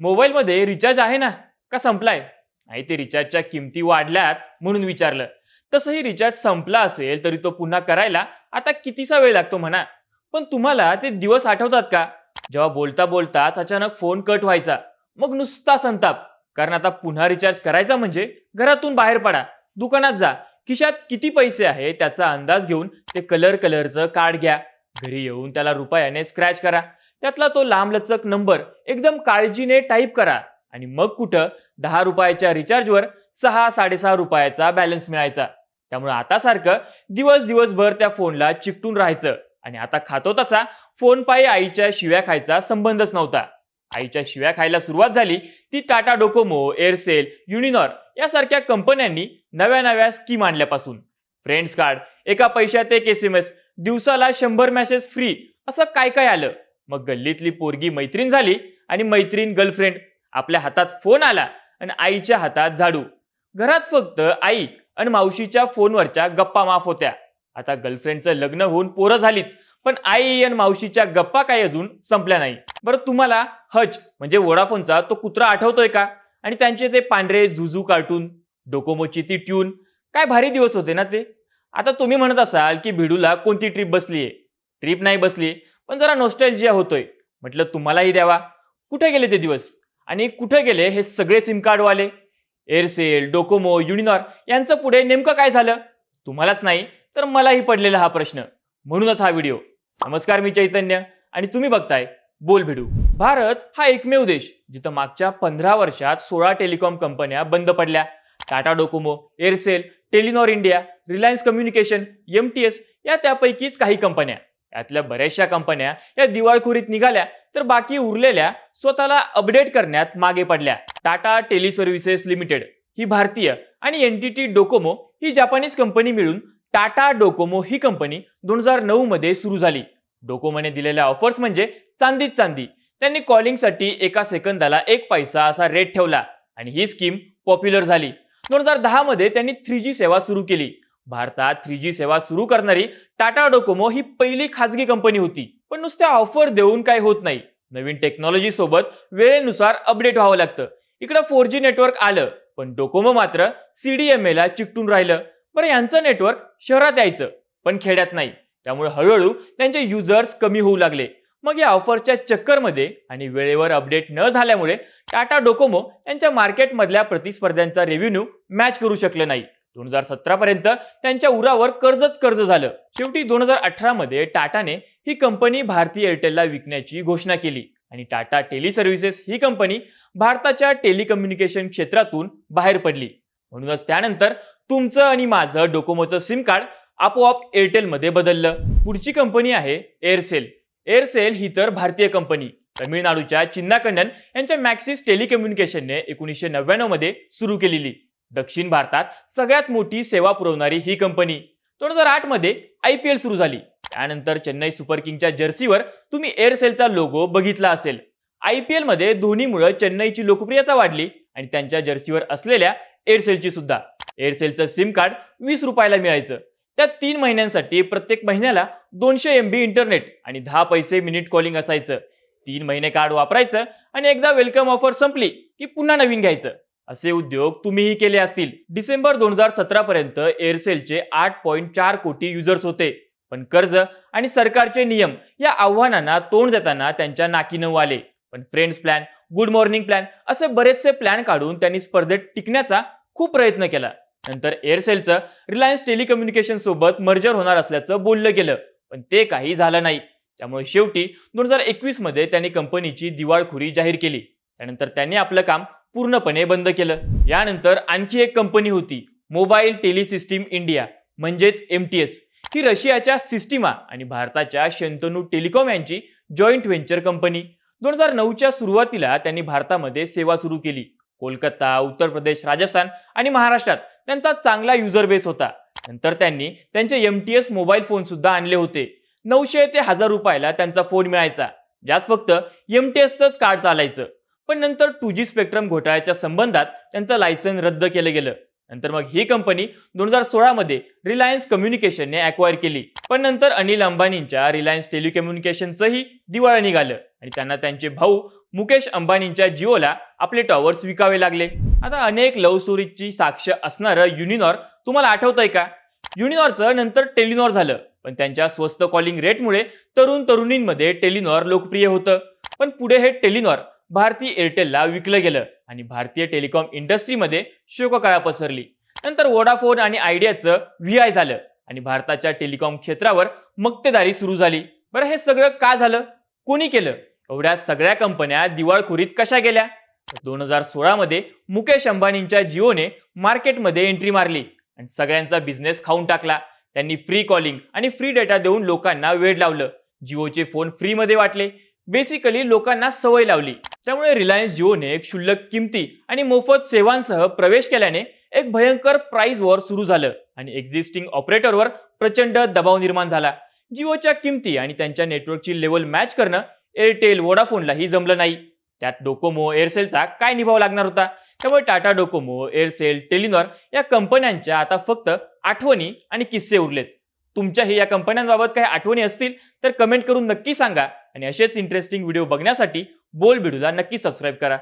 मोबाईलमध्ये रिचार्ज आहे ना? का संपलाय? नाही ते रिचार्जच्या किमती वाढल्यात म्हणून विचारलं. तसंही रिचार्ज संपला असेल तरी तो पुन्हा करायला आता कितीसा वेळ लागतो म्हणा. पण तुम्हाला ते दिवस आठवतात का? जेव्हा बोलता बोलताच अचानक फोन कट व्हायचा. मग नुसता संताप. कारण आता पुन्हा रिचार्ज करायचा म्हणजे घरातून बाहेर पडा. दुकानात जा. खिशात किती पैसे आहे त्याचा अंदाज घेऊन ते कलर कलरचं कार्ड घ्या. घरी येऊन त्याला रुपयाने स्क्रॅच करा. त्यातला तो लांबलचक नंबर एकदम काळजीने टाईप करा. आणि मग कुठं? दहा रुपयाच्या रिचार्जवर सहा साडेसहा रुपयाचा बॅलन्स मिळायचा. त्यामुळे आता सारखं दिवस दिवसभर त्या फोनला चिकटून राहायचं. आणि आता खातो तसा फोन पायी आईच्या शिव्या खायचा संबंधच नव्हता. आईच्या शिव्या खायला सुरुवात झाली ती टाटा डोकोमो एअरसेल युनिनॉर यासारख्या कंपन्यांनी नव्या नव्या स्कीम आणल्यापासून. फ्रेंड्स कार्ड एका पैशात एक एस एम एस दिवसाला शंभर मॅसेज फ्री असं काय काय आलं? मग गल्लीतली पोरगी मैत्रीण झाली आणि मैत्रीण गर्लफ्रेंड आपल्या हातात फोन आला आणि आईच्या हातात झाडू. घरात फक्त आई आणि मावशीच्या फोनवरच्या गप्पा माफ होत्या. आता गर्लफ्रेंडचं लग्न होऊन पोरं झालीत पण आई आणि मावशीच्या गप्पा काही अजून संपल्या नाही. बरं तुम्हाला हज म्हणजे वोडाफोनचा तो कुत्रा आठवतोय का? आणि त्यांचे ते पांढरे झुझू कार्टून डोकोमोची ती ट्यून काय भारी दिवस होते ना ते? आता तुम्ही म्हणत असाल की भिडूला कोणती ट्रिप बसलीये? ट्रिप नाही बसली पण जरा नोस्टॅल्जिया होतोय. म्हटलं तुम्हालाही द्यावा. कुठे गेले ते दिवस? आणि कुठे गेले हे सगळे सिम कार्डवाले एअरसेल डोकोमो युनिनॉर यांचं पुढे नेमकं काय झालं? तुम्हालाच नाही तर मलाही पडलेला हा प्रश्न. म्हणूनच हा व्हिडिओ. नमस्कार मी चैतन्य आणि तुम्ही बघताय बोल भिडू. भारत हा एकमेव देश जिथं मागच्या पंधरा वर्षात सोळा टेलिकॉम कंपन्या बंद पडल्या. Tata Docomo Aircel Telenor India Reliance communication M T S या त्यापैकीच काही कंपन्या. यातल्या बऱ्याचशा कंपन्या या दिवाळखोरीत निघाल्या तर बाकी उरलेल्या स्वतःला अपडेट करण्यात मागे पडल्या. टाटा टेली सर्व्हिसेस लिमिटेड ही भारतीय आणि एन टी टी डोकोमो ही जपानीज कंपनी मिळून टाटा डोकोमो ही कंपनी दोन हजार नऊ मध्ये सुरू झाली. डोकोमोने दिलेल्या ऑफर्स म्हणजे चांदीच चांदी. त्यांनी कॉलिंगसाठी एका सेकंदाला एक पैसा असा रेट ठेवला आणि ही स्कीम पॉप्युलर झाली. दोन हजार दहामध्ये त्यांनी थ्री जी सेवा सुरू केली. भारतात थ्री जी सेवा सुरू करणारी टाटा डोकोमो ही पहिली खाजगी कंपनी होती. पण नुसत्या ऑफर देऊन काय होत नाही. नवीन टेक्नॉलॉजी सोबत वेळेनुसार अपडेट व्हावं लागतं. इकडं फोर जी नेटवर्क आलं पण डोकोमो मात्र सीडीएमए ला चिकटून राहिलं. बरं यांचं नेटवर्क शहरात यायचं पण खेड्यात नाही. त्यामुळे हळूहळू त्यांचे युजर्स कमी होऊ लागले. मग या ऑफरच्या चक्करमध्ये आणि वेळेवर अपडेट न झाल्यामुळे टाटा डोकोमो यांच्या मार्केटमधल्या प्रतिस्पर्ध्यांचा रेव्हेन्यू मॅच करू शकलं नाही. दोन हजार सतरा पर्यंत त्यांच्या उरावर कर्जच कर्ज झालं. शेवटी दोन हजार अठरामध्ये टाटाने ही कंपनी भारतीय एअरटेलला विकण्याची घोषणा केली. आणि टाटा टेली सर्व्हिसेस ही कंपनी भारताच्या टेलिकम्युनिकेशन क्षेत्रातून बाहेर पडली. म्हणूनच त्यानंतर तुमचं आणि माझं डोकोमोचं सिम कार्ड आपोआप एअरटेलमध्ये बदललं. पुढची कंपनी आहे एअरसेल. एअरसेल ही तर भारतीय कंपनी. तमिळनाडूच्या चिन्नाकंडन यांच्या मॅक्सिस टेलिकम्युनिकेशनने एकोणीसशे नव्याण्णवमध्ये सुरू केलेली. दक्षिण भारतात सगळ्यात मोठी सेवा पुरवणारी ही कंपनी. दोन हजार आठमध्ये आय पी एल सुरू झाली. त्यानंतर चेन्नई सुपर किंगच्या जर्सीवर तुम्ही एअरसेलचा लोगो बघितला असेल. आय पी एलमध्ये धोनीमुळे चेन्नईची लोकप्रियता वाढली आणि त्यांच्या जर्सीवर असलेल्या एअरसेलची सुद्धा. एअरसेलचं सिम कार्ड वीस रुपयाला मिळायचं. त्या तीन महिन्यांसाठी प्रत्येक महिन्याला दोनशे एम बी इंटरनेट आणि दहा पैसे मिनिट कॉलिंग असायचं. तीन महिने कार्ड वापरायचं आणि एकदा वेलकम ऑफर संपली की पुन्हा नवीन घ्यायचं. असे उद्योग तुम्हीही केले असतील. डिसेंबर दोन हजार सतरा पर्यंत एअरसेलचे आठ पॉईंट चार कोटी युजर्स होते. पण कर्ज आणि सरकारचे नियम या आव्हानांना तोंड देताना त्यांच्या नाकीनं आले. पण friends plan good morning plan असे बरेचसे प्लॅन काढून त्यांनी स्पर्धेत टिकण्याचा खूप प्रयत्न केला. नंतर एअरसेलचं रिलायन्स टेलिकम्युनिकेशन सोबत मर्जर होणार असल्याचं बोललं गेलं. पण ते काही झालं नाही. त्यामुळे शेवटी दोन हजार एकवीसमध्ये त्यांनी कंपनीची दिवाळखोरी जाहीर केली. त्यानंतर त्यांनी आपलं काम पूर्णपणे बंद केलं. यानंतर आणखी एक कंपनी होती मोबाईल टेलिसिस्टीम इंडिया म्हणजेच एम टी एस ही रशियाच्या सिस्टिमा आणि भारताच्या शंतनू टेलिकॉम यांची जॉईंट व्हेंचर कंपनी दोन हजार नऊच्या सुरुवातीला त्यांनी भारतामध्ये सेवा सुरू केली. कोलकाता उत्तर प्रदेश राजस्थान आणि महाराष्ट्रात त्यांचा चांगला युजर बेस होता. नंतर त्यांनी त्यांचे M T S mobile phone सुद्धा आणले होते. नऊशे ते हजार रुपयाला त्यांचा फोन मिळायचा. ज्यात फक्त एम टी एसचंच कार्ड चालायचं. पण नंतर टू जी स्पेक्ट्रम घोटाळ्याच्या संबंधात त्यांचं लायसन रद्द केलं गेलं. नंतर मग ही कंपनी दोन हजार सोळामध्ये रिलायन्स कम्युनिकेशनने अक्वायर केली. पण नंतर अनिल अंबानींच्या रिलायन्स टेलिकम्युनिकेशनचंही दिवाळं निघालं. आणि त्यांना त्यांचे भाऊ मुकेश अंबानींच्या जिओला आपले टॉवर्स विकावे लागले. आता अनेक लव्ह स्टोरीजची साक्ष असणारं युनिनॉर तुम्हाला आठवतंय का? युनिनॉरचं नंतर टेलिनॉर झालं. पण त्यांच्या स्वस्त कॉलिंग रेटमुळे तरुण तरुणींमध्ये टेलिनॉर लोकप्रिय होतं. पण पुढे हे टेलिनॉर भारतीय एअरटेलला विकलं गेलं आणि भारतीय टेलिकॉम इंडस्ट्रीमध्ये शोककळा पसरली. नंतर वोडाफोन आणि आयडियाचं व्ही आय झालं आणि भारताच्या टेलिकॉम क्षेत्रावर मक्तेदारी सुरू झाली. बरं हे सगळं का झालं? कोणी केलं? एवढ्या सगळ्या कंपन्या दिवाळखोरीत कशा गेल्या? दोन हजार सोळामध्ये मुकेश अंबानींच्या जिओने मार्केटमध्ये एंट्री मारली आणि सगळ्यांचा बिझनेस खाऊन टाकला. त्यांनी फ्री कॉलिंग आणि फ्री डेटा देऊन लोकांना वेळ लावलं. जिओचे फोन फ्रीमध्ये वाटले. बेसिकली लोकांना सवय लावली. त्यामुळे रिलायन्स जिओने एक क्षुल्लक किमती आणि मोफत सेवांसह प्रवेश केल्याने एक भयंकर प्राइस वॉर सुरू झालं आणि एक्झिस्टिंग ऑपरेटरवर प्रचंड दबाव निर्माण झाला. जिओच्या किमती आणि त्यांच्या नेटवर्कची लेवल मॅच करणं एअरटेल वोडाफोनलाही जमलं नाही. त्यात डोकोमो एअरसेलचा काय निभाव लागणार होता? त्यामुळे टाटा डोकोमो एअरसेल टेलिनॉर या कंपन्यांच्या आता फक्त आठवणी आणि किस्से उरलेत. तुमच्याही या कंपन्यांबाबत काही आठवणी असतील तर कमेंट करून नक्की सांगा आणि असेच इंटरेस्टिंग व्हिडिओ बघण्यासाठी बोल बिडूला नक्की सबस्क्राईब करा.